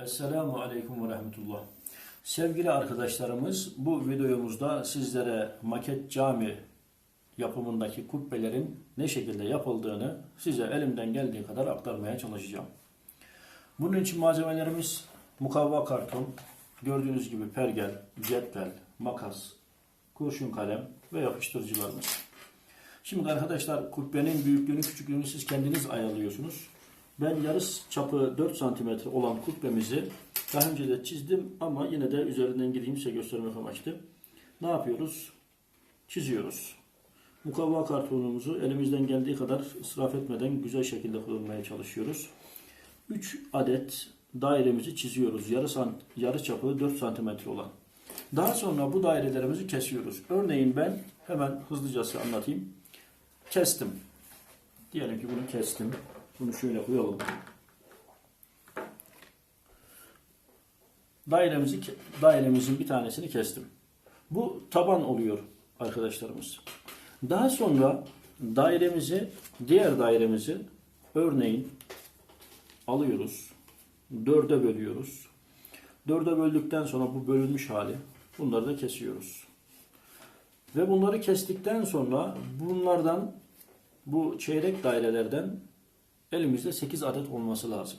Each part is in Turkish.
Esselamu Aleyküm ve Rahmetullah. Sevgili arkadaşlarımız, bu videomuzda sizlere maket cami yapımındaki kubbelerin ne şekilde yapıldığını size elimden geldiği kadar aktarmaya çalışacağım. Bunun için malzemelerimiz mukavva karton, gördüğünüz gibi pergel, cetvel, makas, kurşun kalem ve yapıştırıcılarımız. Şimdi arkadaşlar kubbenin büyüklüğünü küçüklüğünü siz kendiniz ayarlıyorsunuz. Ben yarıs çapı 4 cm olan kubbemizi daha önce de çizdim ama yine de üzerinden gideyim size göstermek amaçlı. Ne yapıyoruz? Çiziyoruz. Mukavva kartonumuzu elimizden geldiği kadar israf etmeden güzel şekilde kullanmaya çalışıyoruz. 3 adet dairemizi çiziyoruz. Yarı, sant, yarı çapı 4 cm olan. Daha sonra bu dairelerimizi kesiyoruz. Örneğin ben hemen hızlıca anlatayım. Kestim. Diyelim ki bunu kestim. Bunu şöyle koyalım. Dairemizi, dairemizin bir tanesini kestim. Bu taban oluyor arkadaşlarımız. Daha sonra dairemizi, diğer dairemizi örneğin alıyoruz. Dörde bölüyoruz. Dörde böldükten sonra bu bölünmüş hali bunları da kesiyoruz. Ve bunları kestikten sonra bunlardan bu çeyrek dairelerden elimizde 8 adet olması lazım.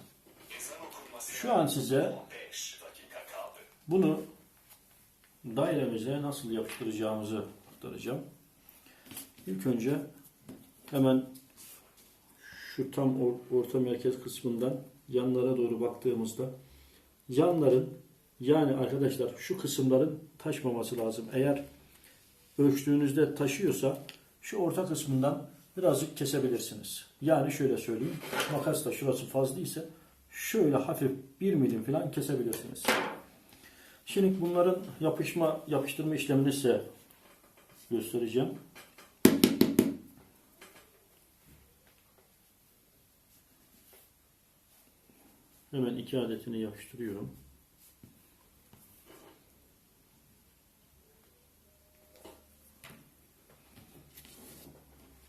Şu an size bunu dairemize nasıl yapıştıracağımızı aktaracağım. İlk önce hemen şu tam orta merkez kısmından yanlara doğru baktığımızda yanların yani arkadaşlar şu kısımların taşmaması lazım. Eğer ölçtüğünüzde taşıyorsa şu orta kısmından birazcık kesebilirsiniz. Yani şöyle söyleyeyim. Makasla şurası fazla şöyle hafif bir milim falan kesebilirsiniz. Şimdi bunların yapışma yapıştırma işlemini size göstereceğim. Hemen iki adetini yapıştırıyorum.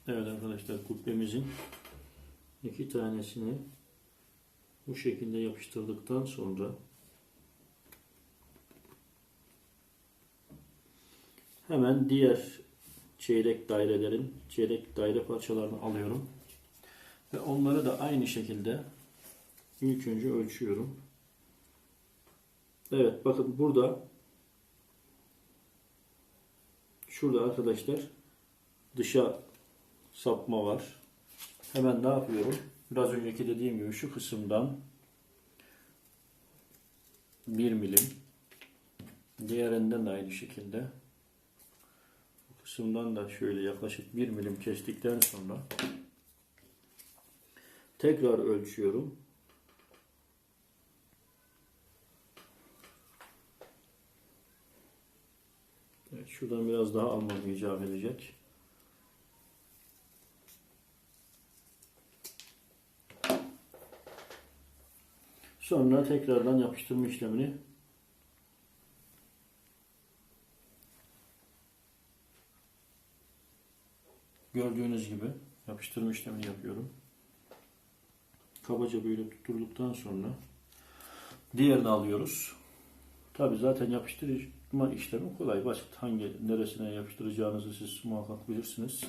Evet arkadaşlar kubbemizin iki tanesini bu şekilde yapıştırdıktan sonra hemen diğer çeyrek dairelerin çeyrek daire parçalarını alıyorum ve onları da aynı şekilde ilk önce ölçüyorum. Evet bakın burada şurada arkadaşlar dışa sapma var. Hemen ne yapıyorum? Biraz önceki dediğim gibi şu kısımdan 1 milim diğerinden de aynı şekilde bu kısımdan da şöyle yaklaşık 1 milim kestikten sonra tekrar ölçüyorum. Evet, şuradan biraz daha almam icap edecek. Sonra tekrardan yapıştırma işlemini gördüğünüz gibi yapıştırma işlemini yapıyorum. Kabaca böyle tutturduktan sonra diğerini alıyoruz. Tabi zaten yapıştırma işlemi kolay basit. Hangi neresine yapıştıracağınızı siz muhakkak bilirsiniz.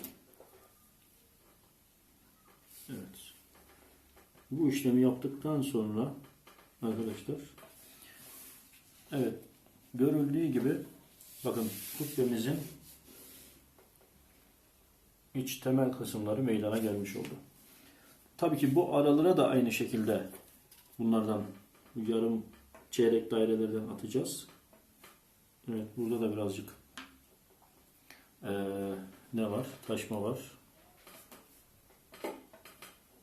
Evet. Bu işlemi yaptıktan sonra arkadaşlar. Evet. Görüldüğü gibi bakın kubbemizin iç temel kısımları meydana gelmiş oldu. Tabii ki bu aralara da aynı şekilde bunlardan yarım çeyrek dairelerden atacağız. Evet burada da birazcık ee, ne var? Taşma var.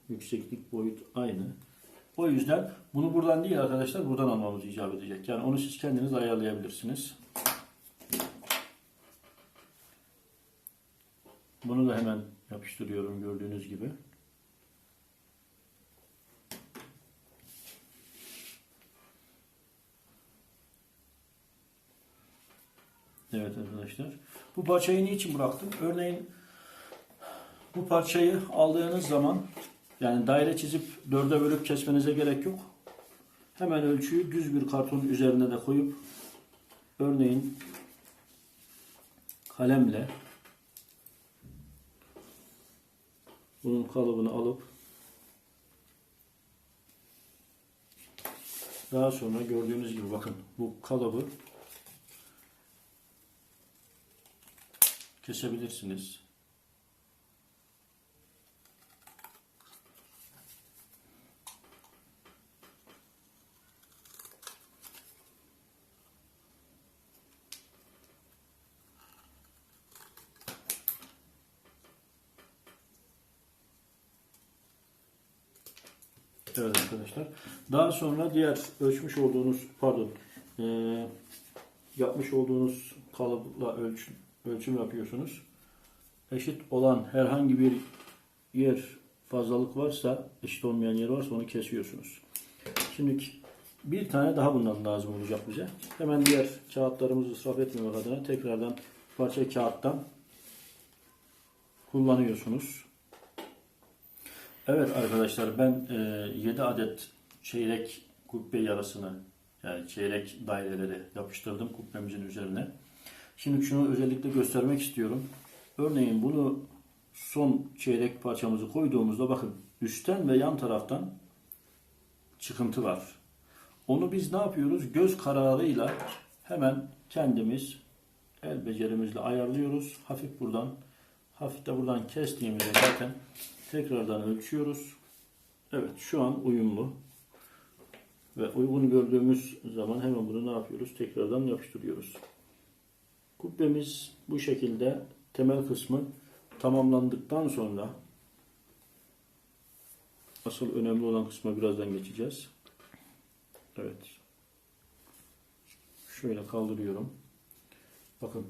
Yükseklik boyut aynı. O yüzden bunu buradan değil arkadaşlar buradan almamız icap edecek. Yani onu siz kendiniz ayarlayabilirsiniz. Bunu da hemen yapıştırıyorum gördüğünüz gibi. Evet arkadaşlar. Bu parçayı niçin bıraktım? Örneğin bu parçayı aldığınız zaman yani daire çizip dörde bölüp kesmenize gerek yok. Hemen ölçüyü düz bir kartonun üzerine de koyup örneğin kalemle bunun kalıbını alıp daha sonra gördüğünüz gibi bakın bu kalıbı kesebilirsiniz. Evet arkadaşlar. Daha sonra diğer ölçmüş olduğunuz pardon eee, yapmış olduğunuz kalıpla ölç, ölçüm yapıyorsunuz. Eşit olan herhangi bir yer fazlalık varsa eşit olmayan yer varsa onu kesiyorsunuz. Şimdi bir tane daha bundan lazım olacak bize. Hemen diğer kağıtlarımızı israf etmemek adına tekrardan parça kağıttan kullanıyorsunuz. Evet arkadaşlar ben e, 7 adet çeyrek kubbe yarısını yani çeyrek daireleri yapıştırdım kubbemizin üzerine. Şimdi şunu özellikle göstermek istiyorum. Örneğin bunu son çeyrek parçamızı koyduğumuzda bakın üstten ve yan taraftan çıkıntı var. Onu biz ne yapıyoruz? Göz kararıyla hemen kendimiz el becerimizle ayarlıyoruz. Hafif buradan, hafif de buradan kestiğimizde zaten tekrardan ölçüyoruz. Evet şu an uyumlu. Ve uygun gördüğümüz zaman hemen bunu ne yapıyoruz? Tekrardan yapıştırıyoruz. Kubbemiz bu şekilde temel kısmı tamamlandıktan sonra asıl önemli olan kısma birazdan geçeceğiz. Evet. Şöyle kaldırıyorum. Bakın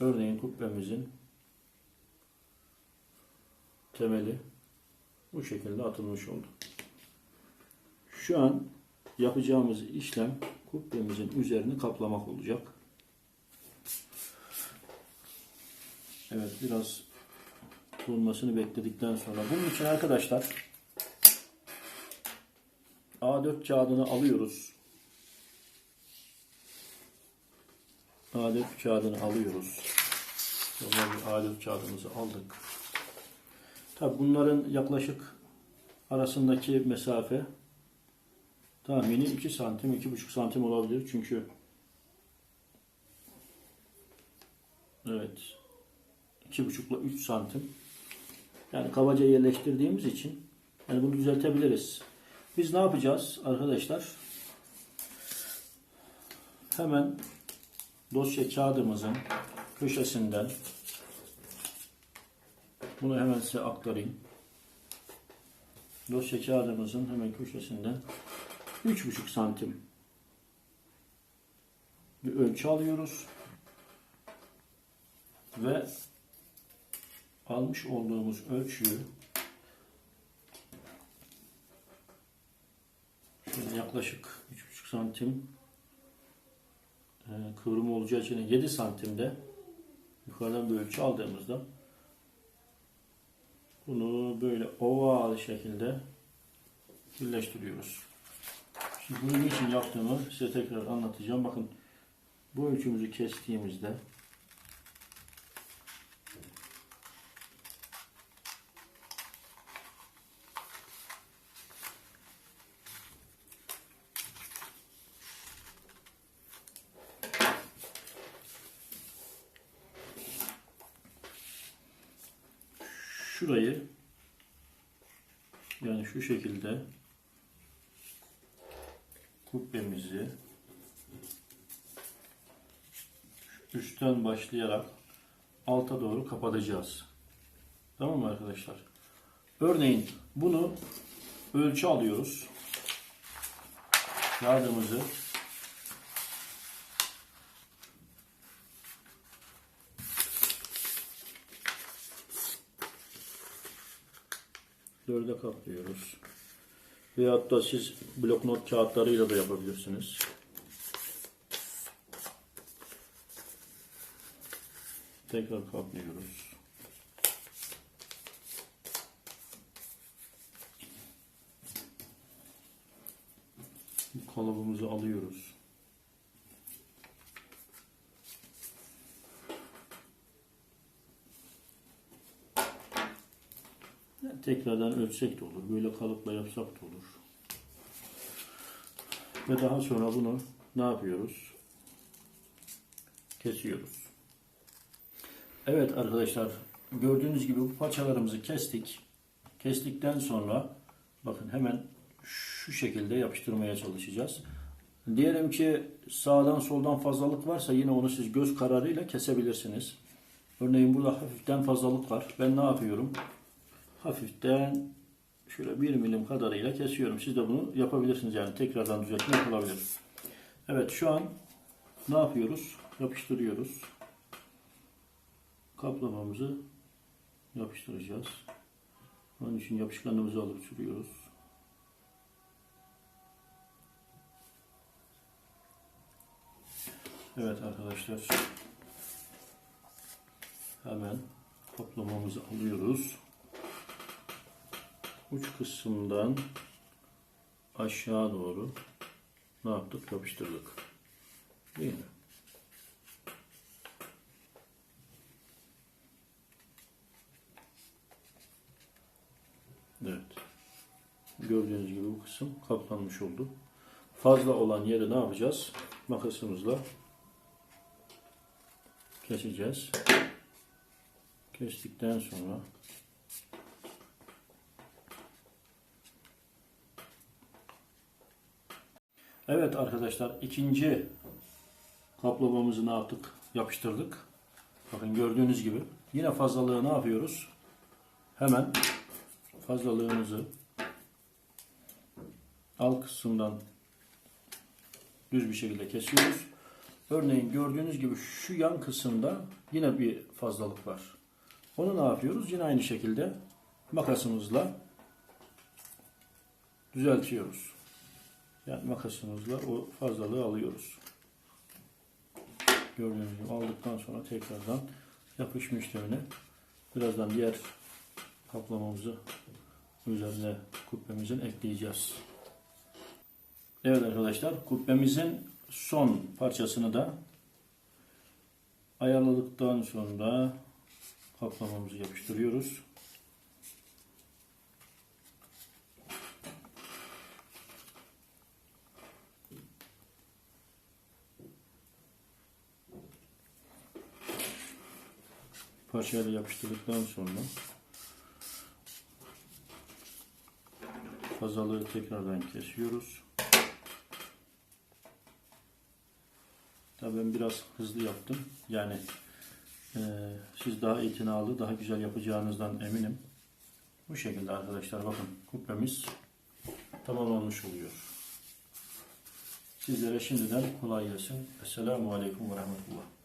örneğin kubbemizin temeli bu şekilde atılmış oldu. Şu an yapacağımız işlem kubbemizin üzerini kaplamak olacak. Evet biraz kurulmasını bekledikten sonra bunun için arkadaşlar A4 kağıdını alıyoruz. A4 kağıdını alıyoruz. Bir A4 kağıdımızı aldık. Tabi bunların yaklaşık arasındaki mesafe tahmini 2 santim, 2,5 santim olabilir. Çünkü evet 2,5 ile 3 santim yani kabaca yerleştirdiğimiz için yani bunu düzeltebiliriz. Biz ne yapacağız arkadaşlar? Hemen dosya kağıdımızın köşesinden bunu hemen size aktarayım. Dosya kağıdımızın hemen köşesinden 3,5 santim bir ölçü alıyoruz. Ve almış olduğumuz ölçüyü şöyle yaklaşık 3,5 santim e, kıvrımı olacağı için 7 santimde yukarıdan bir ölçü aldığımızda bunu böyle oval şekilde birleştiriyoruz. Şimdi bunu niçin yaptığımı size tekrar anlatacağım. Bakın bu ölçümüzü kestiğimizde şurayı yani şu şekilde kubbemizi üstten başlayarak alta doğru kapatacağız. Tamam mı arkadaşlar? Örneğin bunu ölçü alıyoruz. Kağıdımızı dörde katlıyoruz. Veyahut da siz bloknot kağıtlarıyla da yapabilirsiniz. Tekrar katlıyoruz. Bu kalıbımızı alıyoruz. Yani Tekrardan ölçsek de olur. Böyle kalıpla yapsak da olur. Ve daha sonra bunu ne yapıyoruz? Kesiyoruz. Evet arkadaşlar gördüğünüz gibi bu parçalarımızı kestik. Kestikten sonra bakın hemen şu şekilde yapıştırmaya çalışacağız. Diyelim ki sağdan soldan fazlalık varsa yine onu siz göz kararıyla kesebilirsiniz. Örneğin burada hafiften fazlalık var. Ben ne yapıyorum? Hafiften şöyle bir milim kadarıyla kesiyorum. Siz de bunu yapabilirsiniz yani tekrardan düzeltme yapılabilir. Evet şu an ne yapıyoruz? Yapıştırıyoruz. Kaplamamızı yapıştıracağız. Onun için yapışkanımızı alıp sürüyoruz. Evet arkadaşlar. Hemen kaplamamızı alıyoruz. Uç kısımdan aşağı doğru ne yaptık? Yapıştırdık. Değil mi? Evet. Gördüğünüz gibi bu kısım kaplanmış oldu. Fazla olan yeri ne yapacağız? Makasımızla keseceğiz. Kestikten sonra Evet arkadaşlar ikinci kaplamamızı ne yaptık? Yapıştırdık. Bakın gördüğünüz gibi yine fazlalığı ne yapıyoruz? Hemen fazlalığımızı alt kısımdan düz bir şekilde kesiyoruz. Örneğin gördüğünüz gibi şu yan kısımda yine bir fazlalık var. Onu ne yapıyoruz? Yine aynı şekilde makasımızla düzeltiyoruz. Yani makasımızla o fazlalığı alıyoruz. Gördüğünüz gibi aldıktan sonra tekrardan yapışma birazdan diğer kaplamamızı üzerine kubbemizin ekleyeceğiz. Evet arkadaşlar kubbemizin son parçasını da ayarladıktan sonra kaplamamızı yapıştırıyoruz. Parçayla yapıştırdıktan sonra fazlalığı tekrardan kesiyoruz. Tabii ben biraz hızlı yaptım. Yani e, siz daha itinalı, daha güzel yapacağınızdan eminim. Bu şekilde arkadaşlar bakın kubbemiz tamamlanmış oluyor. Sizlere şimdiden kolay gelsin. Esselamu Aleyküm ve Rahmetullah.